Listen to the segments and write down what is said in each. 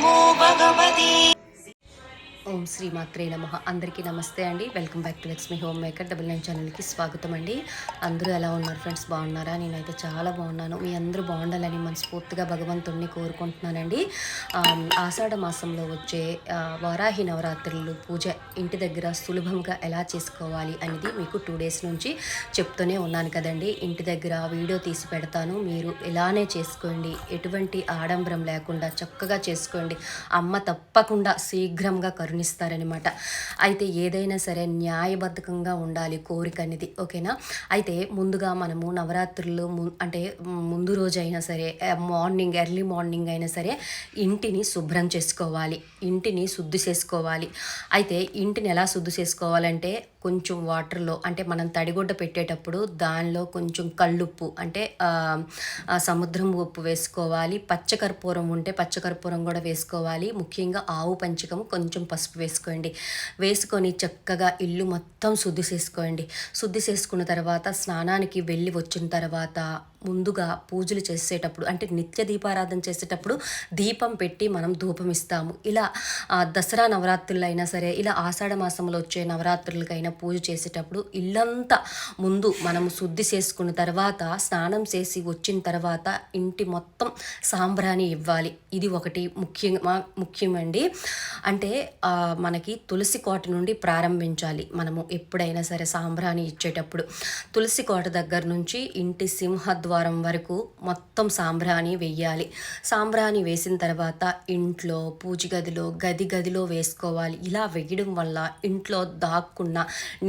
नमो भगवती ఓం శ్రీ మాత్రే నమ. అందరికీ నమస్తే అండి. Welcome back to Lakshmi home maker double nine ఛానల్కి స్వాగతం అండి. అందరూ ఎలా ఉన్నారు ఫ్రెండ్స్? బాగున్నారా? నేనైతే చాలా బాగున్నాను. మీ అందరూ బాగుండాలని మనస్ఫూర్తిగా భగవంతుణ్ణి కోరుకుంటున్నానండి. ఆషాఢ మాసంలో వచ్చే వారాహి నవరాత్రులు పూజ ఇంటి దగ్గర సులభంగా ఎలా చేసుకోవాలి అనేది మీకు టూ డేస్ నుంచి చెప్తూనే ఉన్నాను కదండి. ఇంటి దగ్గర వీడియో తీసి పెడతాను. మీరు ఇలానే చేసుకోండి. ఎటువంటి ఆడంబరం లేకుండా చక్కగా చేసుకోండి. అమ్మ తప్పకుండా శీఘ్రంగా కరుణిస్తారనమాట అయితే ఏదైనా సరే న్యాయబద్ధకంగా ఉండాలి కోరిక అనేది ఓకేనా? అయితే ముందుగా మనము నవరాత్రులు అంటే ముందు రోజు అయినా సరే మార్నింగ్ ఎర్లీ మార్నింగ్ అయినా సరే ఇంటిని శుభ్రం చేసుకోవాలి. ఇంటిని శుద్ధి చేసుకోవాలి. అయితే ఇంటిని ఎలా శుద్ధి చేసుకోవాలంటే కొంచెం వాటర్లో అంటే మనం తడిగుడ్డ పెట్టేటప్పుడు దానిలో కొంచెం కళ్ళుప్పు అంటే సముద్రం ఉప్పు వేసుకోవాలి. పచ్చకర్పూరం ఉంటే పచ్చకర్పూరం కూడా వేసుకోవాలి. ముఖ్యంగా ఆవు పంచకం కొంచెం పసుపు వేసుకోండి. వేసుకొని చక్కగా ఇల్లు మొత్తం శుద్ధి చేసుకోండి. శుద్ధి చేసుకున్న తర్వాత స్నానానికి వెళ్ళి వచ్చిన తర్వాత ముందుగా పూజలు చేసేటప్పుడు అంటే నిత్య దీపారాధన చేసేటప్పుడు దీపం పెట్టి మనం ధూపం ఇస్తాము ఇలా దసరా నవరాత్రులు అయినా సరే ఇలా ఆషాఢ మాసంలో వచ్చే నవరాత్రులకైనా పూజ చేసేటప్పుడు ఇల్లంతా ముందు మనం శుద్ధి చేసుకున్న తర్వాత స్నానం చేసి వచ్చిన తర్వాత ఇంటి మొత్తం సాంబ్రాణి ఇవ్వాలి. ఇది ఒకటి ముఖ్యంగా ముఖ్యమండి. అంటే మనకి తులసి కోట నుండి ప్రారంభించాలి మనము ఎప్పుడైనా సరే సాంబ్రాణి ఇచ్చేటప్పుడు. తులసి కోట దగ్గర నుంచి ఇంటి ద్వారం వరకు మొత్తం సాంబ్రాణి వేయాలి సాంబ్రాణి వేసిన తర్వాత ఇంట్లో పూజ గదిలో గది గదిలో వేసుకోవాలి. ఇలా వేయడం వల్ల ఇంట్లో దాక్కున్న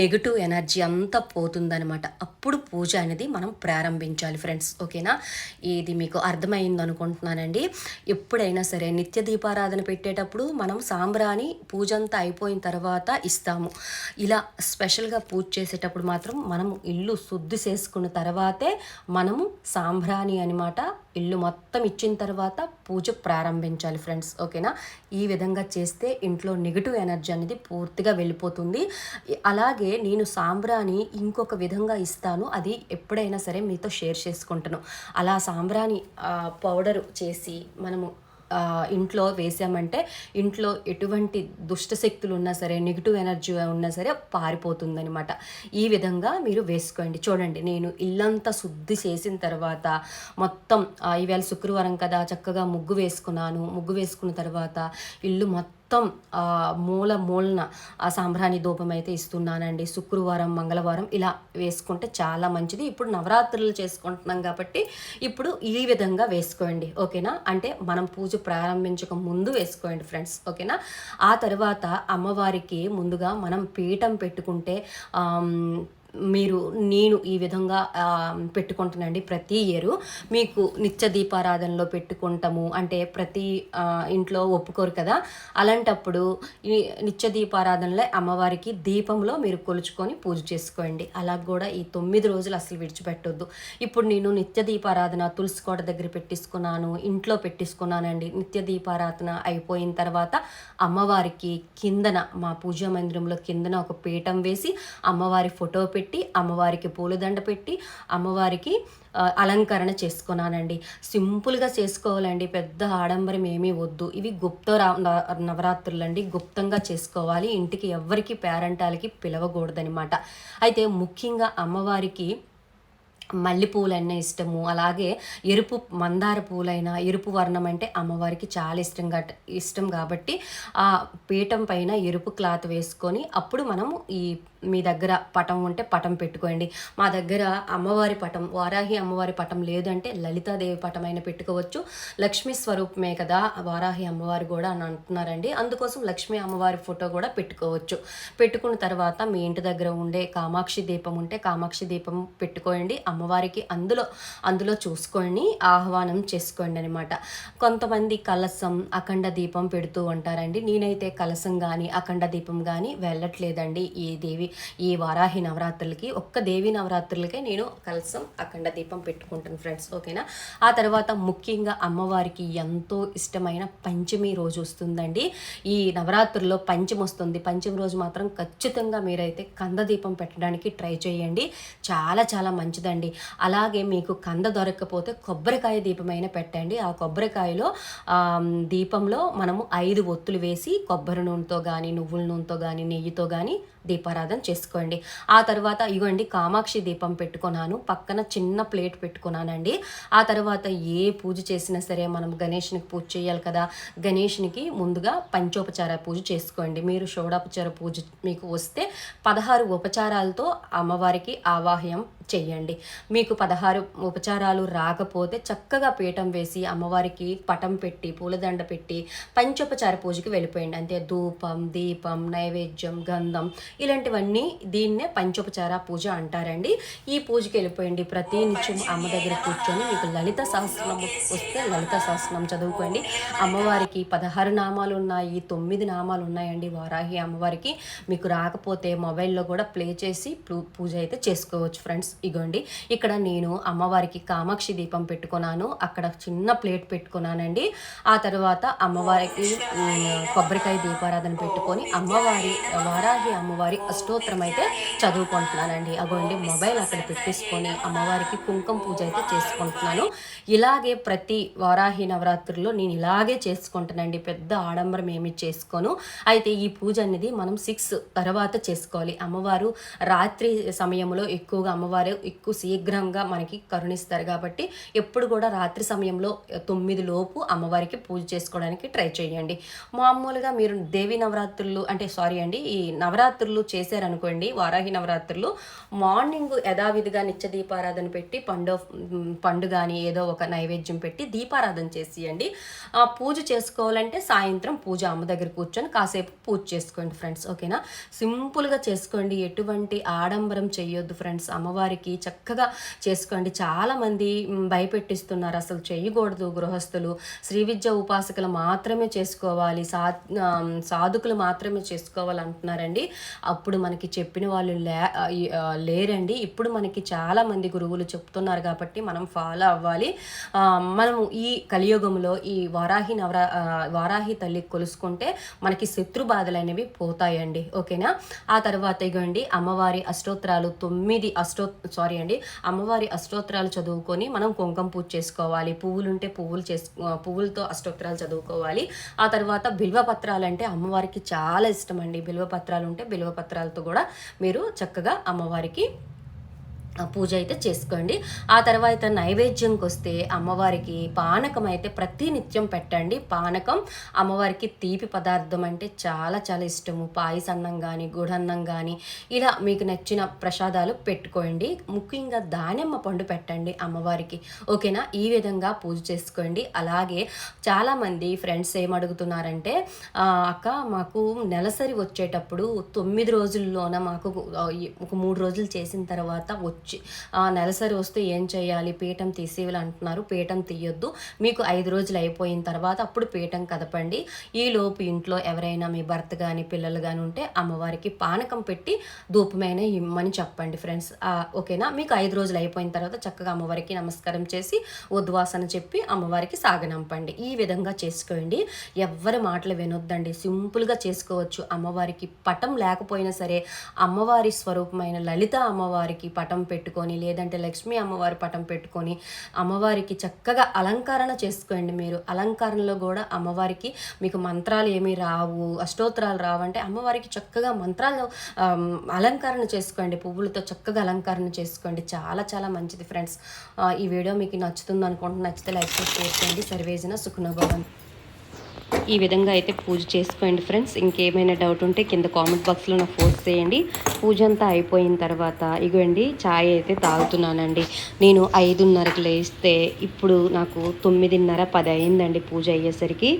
నెగిటివ్ ఎనర్జీ అంతా పోతుందనమాట అప్పుడు పూజ అనేది మనం ప్రారంభించాలి ఫ్రెండ్స్. ఓకేనా? ఇది మీకు అర్థమైంది అనుకుంటున్నానండి. ఎప్పుడైనా సరే నిత్య దీపారాధన పెట్టేటప్పుడు మనం సాంబ్రాణి పూజ అంతా అయిపోయిన తర్వాత ఇస్తాము. ఇలా స్పెషల్గా పూజ చేసేటప్పుడు మాత్రం మనం ఇల్లు శుద్ధి చేసుకున్న తర్వాతే మనము సాంబ్రాణి అనమాట ఇల్లు మొత్తం ఇచ్చిన తర్వాత పూజ ప్రారంభించాలి ఫ్రెండ్స్ ఓకేనా? ఈ విధంగా చేస్తే ఇంట్లో నెగిటివ్ ఎనర్జీ అనేది పూర్తిగా వెళ్ళిపోతుంది. అలాగే నేను సాంబ్రాణి ఇంకొక విధంగా ఇస్తాను అది ఎప్పుడైనా సరే మీతో షేర్ చేసుకుంటాను. అలా సాంబ్రాణి పౌడర్ చేసి మనము ఇంట్లో వేసామంటే ఇంట్లో ఎటువంటి దుష్ట శక్తులు ఉన్నా సరే నెగిటివ్ ఎనర్జీ ఉన్నా సరే పారిపోతుందనమాట ఈ విధంగా మీరు వేసుకోండి. చూడండి నేను ఇల్లంతా శుద్ధి చేసిన తర్వాత మొత్తం ఈవేళ శుక్రవారం కదా చక్కగా ముగ్గు వేసుకున్నాను. ముగ్గు వేసుకున్న తర్వాత ఇల్లు మొత్తం మొత్తం మూల మూలన ఆ సాంబ్రాణి ధూపం అయితే ఇస్తున్నానండి. శుక్రవారం మంగళవారం ఇలా వేసుకుంటే చాలా మంచిది. ఇప్పుడు నవరాత్రులు చేసుకుంటున్నాం కాబట్టి ఇప్పుడు ఈ విధంగా వేసుకోండి. ఓకేనా? అంటే మనం పూజ ప్రారంభించక ముందు వేసుకోండి ఫ్రెండ్స్. ఓకేనా? ఆ తర్వాత అమ్మవారికి ముందుగా మనం పీఠం పెట్టుకుంటే మీరు నేను ఈ విధంగా పెట్టుకుంటానండి ప్రతి ఇయర్. మీకు నిత్య దీపారాధనలో పెట్టుకుంటాము. అంటే ప్రతి ఇంట్లో ఒప్పుకోరు కదా. అలాంటప్పుడు ఈ నిత్య దీపారాధనలో అమ్మవారికి దీపంలో మీరు కొలుచుకొని పూజ చేసుకోండి. అలా కూడా ఈ తొమ్మిది రోజులు అసలు విడిచిపెట్టొద్దు. ఇప్పుడు నేను నిత్య దీపారాధన తులసి కోట దగ్గర పెట్టించుకున్నాను ఇంట్లో పెట్టించుకున్నానండి. నిత్య దీపారాధన అయిపోయిన తర్వాత అమ్మవారికి కిందన మా పూజా మందిరంలో కిందన ఒక పీఠం వేసి అమ్మవారి ఫోటో పెట్టి పెట్టి అమ్మవారికి పూలదండ పెట్టి అమ్మవారికి అలంకరణ చేసుకున్నానండి. సింపుల్గా చేసుకోవాలండి. పెద్ద ఆడంబరం ఏమీ వద్దు. ఇవి గుప్త రా- న- నవరాత్రులు అండి గుప్తంగా చేసుకోవాలి. ఇంటికి ఎవ్వరికి పేరంటాలకి పిలవకూడదనమాట అయితే ముఖ్యంగా అమ్మవారికి మల్లెపూలైనా ఇష్టము. అలాగే ఎరుపు మందార పూలైనా ఎరుపు వర్ణం అంటే అమ్మవారికి చాలా ఇష్టంగా ఇష్టం కాబట్టి ఆ పీఠం పైన ఎరుపు క్లాత్ వేసుకొని అప్పుడు మనము ఈ మీ దగ్గర పటం ఉంటే పటం పెట్టుకోండి. మా దగ్గర అమ్మవారి పటం వారాహి అమ్మవారి పటం లేదంటే లలితాదేవి పటం అయినా పెట్టుకోవచ్చు. లక్ష్మీ స్వరూపమే కదా వారాహి అమ్మవారు కూడా అని అంటున్నారండి. అందుకోసం లక్ష్మీ అమ్మవారి ఫోటో కూడా పెట్టుకోవచ్చు. పెట్టుకున్న తర్వాత మీ ఇంటి దగ్గర ఉండే కామాక్షి దీపం ఉంటే కామాక్షి దీపం పెట్టుకోండి. అమ్మవారికి అందులో అందులో చూసుకొని ఆహ్వానం చేసుకోండి అనమాట కొంతమంది కలసం అఖండ దీపం పెడుతూ ఉంటారండి. నేనైతే కలసం కానీ అఖండ దీపం కానీ వెళ్ళట్లేదండి ఈ దేవి ఈ వారాహి నవరాత్రులకి ఒక్క దేవి నవరాత్రులకే నేను కలసం అఖండ దీపం పెట్టుకుంటాను ఫ్రెండ్స్ ఓకేనా ఆ తర్వాత ముఖ్యంగా అమ్మవారికి ఎంతో ఇష్టమైన పంచమి రోజు వస్తుందండి. ఈ నవరాత్రుల్లో పంచమి వస్తుంది. పంచమి రోజు మాత్రం ఖచ్చితంగా మీరైతే కంద దీపం పెట్టడానికి ట్రై చేయండి. చాలా చాలా మంచిదండి. అలాగే మీకు కంద దొరకకపోతే కొబ్బరికాయ దీపమైన పెట్టండి. ఆ కొబ్బరికాయలో దీపంలో మనము ఐదు ఒత్తులు వేసి కొబ్బరి నూనెతో కానీ నువ్వుల నూనెతో కానీ నెయ్యితో కానీ దీపారాధన చేసుకోండి. ఆ తర్వాత ఇగోండి కామాక్షి దీపం పెట్టుకున్నాను. పక్కన చిన్న ప్లేట్ పెట్టుకున్నానండి. ఆ తర్వాత ఏ పూజ చేసినా సరే మనం గణేష్నికి పూజ చేయాలి కదా. గణేష్నికి ముందుగా పంచోపచార పూజ చేసుకోండి. మీరు షోడోపచార పూజ మీకు వస్తే పదహారు ఉపచారాలతో అమ్మవారికి ఆవాహ్యం చెయ్యండి. మీకు పదహారు ఉపచారాలు రాకపోతే చక్కగా పీఠం వేసి అమ్మవారికి పటం పెట్టి పూలదండ పెట్టి పంచోపచార పూజకి వెళ్ళిపోయండి. అంటే ధూపం దీపం నైవేద్యం గంధం ఇలాంటివన్నీ దీన్నే పంచోపచార పూజ అంటారండి. ఈ పూజకి వెళ్ళిపోయండి. ప్రతి నిత్యం అమ్మ దగ్గర కూర్చొని మీకు లలిత సహస్రం వస్తే లలిత సహస్రం చదువుకోండి. అమ్మవారికి పదహారు నామాలు ఉన్నాయి తొమ్మిది నామాలు ఉన్నాయండి. వారాహి అమ్మవారికి మీకు రాకపోతే మొబైల్లో కూడా ప్లే చేసి పూజ అయితే చేసుకోవచ్చు ఫ్రెండ్స్. ఇగోండి ఇక్కడ నేను అమ్మవారికి కామాక్షి దీపం పెట్టుకున్నాను అక్కడ చిన్న ప్లేట్ పెట్టుకున్నానండి. ఆ తర్వాత అమ్మవారికి కొబ్బరికాయ దీపారాధన పెట్టుకొని అమ్మవారి వారాహి అమ్మవారి అష్టోత్తరం అయితే చదువుకుంటున్నానండి. అగోండి మొబైల్ అక్కడ పెట్టేసుకొని అమ్మవారికి కుంకుమ పూజ అయితే చేసుకుంటున్నాను. ఇలాగే ప్రతి వారాహి నవరాత్రుల్లో నేను ఇలాగే చేసుకుంటానండి. పెద్ద ఆడంబరం ఏమి చేసుకోను. అయితే ఈ పూజ అనేది మనం సిక్స్ తర్వాత చేసుకోవాలి. అమ్మవారు రాత్రి సమయంలో ఎక్కువగా అమ్మవారి ఎక్కువ శీఘ్రంగా మనకి కరుణిస్తారు కాబట్టి ఎప్పుడు కూడా రాత్రి సమయంలో తొమ్మిది లోపు అమ్మవారికి పూజ చేసుకోవడానికి ట్రై చేయండి. మామూలుగా మీరు దేవి నవరాత్రులు అంటే సారీ అండి ఈ నవరాత్రులు చేశారనుకోండి వారాహి నవరాత్రులు మార్నింగ్ యథావిధిగా నిత్య దీపారాధన పెట్టి పండు పండు కానీ ఏదో ఒక నైవేద్యం పెట్టి దీపారాధన చేసియండి. ఆ పూజ చేసుకోవాలంటే సాయంత్రం పూజ అమ్మ దగ్గర కూర్చొని కాసేపు పూజ చేసుకోండి ఫ్రెండ్స్ ఓకేనా? సింపుల్గా చేసుకోండి. ఎటువంటి ఆడంబరం చేయొద్దు ఫ్రెండ్స్. అమ్మవారికి చక్కగా చేసుకోండి. చాలామంది భయపెట్టిస్తున్నారు. అసలు చేయకూడదు గృహస్థులు. శ్రీ విద్య ఉపాసకులు మాత్రమే చేసుకోవాలి. సా సాధుకులు మాత్రమే చేసుకోవాలి అంటున్నారండి అప్పుడు మనకి చెప్పిన వాళ్ళు లే లేరండి. ఇప్పుడు మనకి చాలామంది గురువులు చెప్తున్నారు కాబట్టి మనం ఫాలో అవ్వాలి. మనం మనము ఈ కలియుగంలో ఈ వారాహి నవరా వారాహి తల్లి కొలుసుకుంటే మనకి శత్రు బాధలు అనేవి పోతాయండి. ఓకేనా? ఆ తర్వాత ఇగోండి అమ్మవారి అష్టోత్తరాలు తొమ్మిది అష్టో సారీ అండి అమ్మవారి అష్టోత్తరాలు చదువుకొని మనం కుంకుమ పూజ చేసుకోవాలి పువ్వులుంటే పువ్వులు చేసు పువ్వులతో అష్టోత్తరాలు చదువుకోవాలి. ఆ తర్వాత బిల్వపత్రాలు అంటే అమ్మవారికి చాలా ఇష్టం అండి బిల్వపత్రాలు ఉంటే బిల్వపత్రాలతో కూడా మీరు చక్కగా అమ్మవారికి పూజ అయితే చేసుకోండి. ఆ తర్వాత నైవేద్యంకి వస్తే అమ్మవారికి పానకం అయితే ప్రతి నిత్యం పెట్టండి. పానకం అమ్మవారికి తీపి పదార్థం అంటే చాలా చాలా ఇష్టము. పాయసన్నం కానీ గుడన్నం కానీ ఇలా మీకు నచ్చిన ప్రసాదాలు పెట్టుకోండి. ముఖ్యంగా దానిమ్మ పండు పెట్టండి అమ్మవారికి. ఓకేనా? ఈ విధంగా పూజ చేసుకోండి. అలాగే చాలామంది ఫ్రెండ్స్ ఏమడుగుతున్నారంటే అక్క మాకు నెలసరి వచ్చేటప్పుడు తొమ్మిది రోజుల్లోన మాకు ఒక మూడు రోజులు చేసిన తర్వాత వచ్చి నెలసరి వస్తే ఏం చేయాలి పీఠం తీసేయాలి అంటున్నారు. పీఠం తీయొద్దు. మీకు ఐదు రోజులు అయిపోయిన తర్వాత అప్పుడు పీఠం కదపండి. ఈ లోపు ఇంట్లో ఎవరైనా మీ భర్త కానీ పిల్లలు కానీ ఉంటే అమ్మవారికి పానకం పెట్టి ధూపమైన ఇమ్మని చెప్పండి ఫ్రెండ్స్. ఓకేనా? మీకు ఐదు రోజులు అయిపోయిన తర్వాత చక్కగా అమ్మవారికి నమస్కారం చేసి ఉద్వాసన చెప్పి అమ్మవారికి సాగనంపండి. ఈ విధంగా చేసుకోండి. ఎవ్వరి మాటలు వినొద్దండి. సింపుల్గా చేసుకోవచ్చు. అమ్మవారికి పటం లేకపోయినా సరే అమ్మవారి స్వరూపమైన లలిత అమ్మవారికి పటం పెట్టుకొని లేదంటే లక్ష్మీ అమ్మవారి పటం పెట్టుకొని అమ్మవారికి చక్కగా అలంకరణ చేసుకోండి మీరు. అలంకరణలో కూడా అమ్మవారికి మీకు మంత్రాలు ఏమీ రావు అష్టోత్తరాలు రావంటే అమ్మవారికి చక్కగా మంత్రాలు అలంకరణ చేసుకోండి. పువ్వులతో చక్కగా అలంకరణ చేసుకోండి. చాలా చాలా మంచిది ఫ్రెండ్స్. ఈ వీడియో మీకు నచ్చుతుంది అనుకుంటున్నా నచ్చితే లైక్ చేసి చేయండి. సర్వేజన సుఖనభవన్ ఈ విధంగా అయితే పూజ చేసుకోండి ఫ్రెండ్స్. ఇంకేమైనా డౌట్ ఉంటే కింద కామెంట్ బాక్స్లో నాకు పోస్ట్ చేయండి. పూజ అంతా అయిపోయిన తర్వాత ఇగోండి ఛాయ్ అయితే తాగుతున్నానండి. నేను ఐదున్నరకు లేస్తే ఇప్పుడు నాకు తొమ్మిదిన్నర పది అయిందండి పూజ అయ్యేసరికి.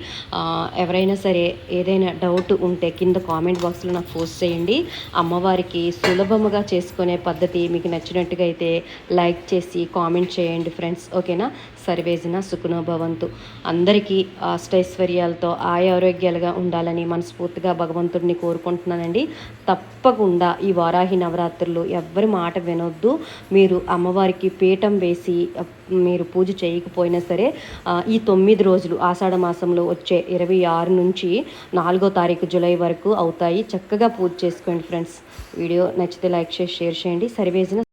ఎవరైనా సరే ఏదైనా డౌట్ ఉంటే కింద కామెంట్ బాక్స్లో నాకు పోస్ట్ చేయండి. అమ్మవారికి సులభముగా చేసుకునే పద్ధతి మీకు నచ్చినట్టుగా అయితే లైక్ చేసి కామెంట్ చేయండి ఫ్రెండ్స్. ఓకేనా? సర్వేజన సుఖనోభవంతు అందరికీ అష్టైశ్వర్యాలతో ఆరోగ్యాలుగా ఉండాలని మనస్ఫూర్తిగా భగవంతుడిని కోరుకుంటున్నానండి. తప్పకుండా ఈ వారాహి నవరాత్రులు ఎవ్వరి మాట వినొద్దు. మీరు అమ్మవారికి పీఠం వేసి మీరు పూజ చేయకపోయినా సరే ఈ తొమ్మిది రోజులు ఆషాఢ మాసంలో వచ్చే ఇరవై ఆరు నుంచి నాలుగో తారీఖు జూలై వరకు అవుతాయి. చక్కగా పూజ చేసుకోండి ఫ్రెండ్స్. వీడియో నచ్చితే లైక్ చేసి షేర్ చేయండి. సర్వేజన